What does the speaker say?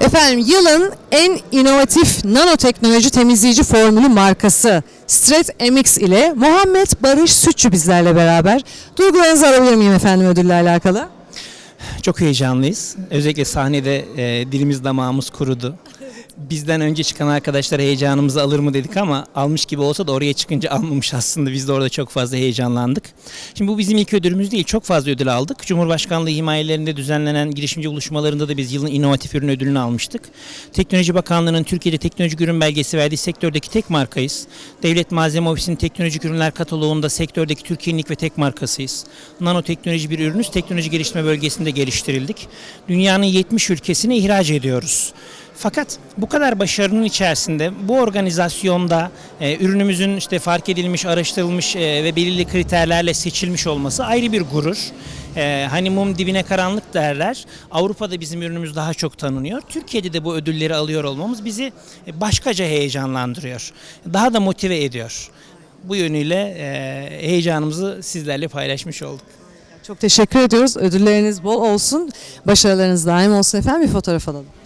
Efendim yılın en inovatif nanoteknoloji temizleyici formülü markası Stret MX ile Muhammed Barış Sütçü bizlerle beraber. Duygularınızı alabilir miyim efendim ödülle alakalı? Çok heyecanlıyız. Özellikle sahnede e, dilimiz damağımız kurudu. Bizden önce çıkan arkadaşlar heyecanımızı alır mı dedik ama almış gibi olsa da oraya çıkınca almamış aslında. Biz de orada çok fazla heyecanlandık. Şimdi bu bizim ilk ödülümüz değil. Çok fazla ödül aldık. Cumhurbaşkanlığı himayelerinde düzenlenen girişimci buluşmalarında da biz yılın inovatif ürün ödülünü almıştık. Teknoloji Bakanlığı'nın Türkiye'de teknolojik ürün belgesi verdiği sektördeki tek markayız. Devlet Malzeme Ofisi'nin teknolojik ürünler kataloğunda sektördeki Türkiye'nin ilk ve tek markasıyız. Nanoteknoloji bir ürünüz. Teknoloji geliştirme bölgesinde geliştirildik. Dünyanın 70 ülkesine ihraç ediyoruz. Fakat bu kadar başarının içerisinde bu organizasyonda e, ürünümüzün işte fark edilmiş, araştırılmış e, ve belirli kriterlerle seçilmiş olması ayrı bir gurur. E, hani mum dibine karanlık derler. Avrupa'da bizim ürünümüz daha çok tanınıyor. Türkiye'de de bu ödülleri alıyor olmamız bizi başkaca heyecanlandırıyor. Daha da motive ediyor. Bu yönüyle e, heyecanımızı sizlerle paylaşmış olduk. Çok teşekkür ediyoruz. Ödülleriniz bol olsun. Başarılarınız daim olsun efendim. Bir fotoğraf alalım.